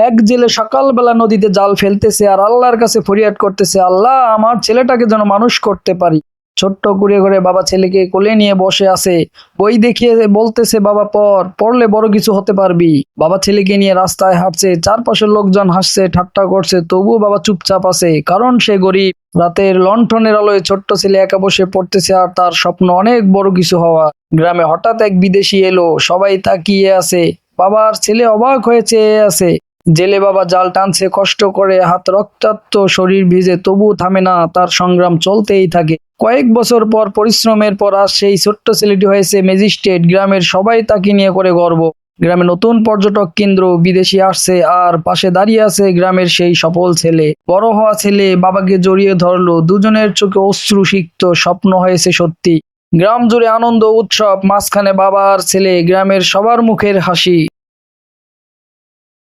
এক জেলে সকালবেলা নদীতে জাল ফেলতেছে আর আল্লাহর কাছে ফরিয়াদ করতেছে, আল্লাহ, আমার ছেলেটাকে যেন মানুষ করতে পারি। ছোট্ট কুড়ে ঘরে বাবা ছেলেকে কোলে নিয়ে বসে আছে। বই দেখিয়ে বলতেছে, বাবা পর পড়লে বড় কিছু হতে পারবি। বাবা ছেলেকে নিয়ে রাস্তায় হাঁটছে, চারপাশের লোকজন হাসছে, ঠাট্টা করছে, তবুও বাবা চুপচাপ আছে, কারণ সে গরিব। রাতের লণ্ঠনের আলোয় ছোট্ট ছেলে একা বসে পড়তেছে আর তার স্বপ্ন অনেক বড় কিছু হওয়া। গ্রামে হঠাৎ এক বিদেশি এলো, সবাই তাকিয়ে আছে। বাবার ছেলে অবাক হয়েছে আছে। জেলে বাবা জাল টানছে, কষ্ট করে হাত রক্তাক্ত, শরীর ভিজে তবু থামে না, তার সংগ্রাম চলতেই থাকে। কয়েক বছর পর পরিশ্রমের পর আজ সেই ছোট্ট ছেলেটি হয়েছে ম্যাজিস্ট্রেট, গ্রামের সবাই তাকে নিয়ে করে গর্ব। গ্রামে নতুন পর্যটক কেন্দ্র বিদেশি আসছে, আর পাশে দাঁড়িয়ে আছে গ্রামের সেই সফল ছেলে। বড় হওয়া ছেলে বাবাকে জড়িয়ে ধরলো, দুজনের চোখে অশ্রু সিক্ত, স্বপ্ন হয়েছে সত্যি। গ্রাম জুড়ে আনন্দ, উৎসব, মাঝখানে বাবা আর ছেলে, গ্রামের সবার মুখের হাসি।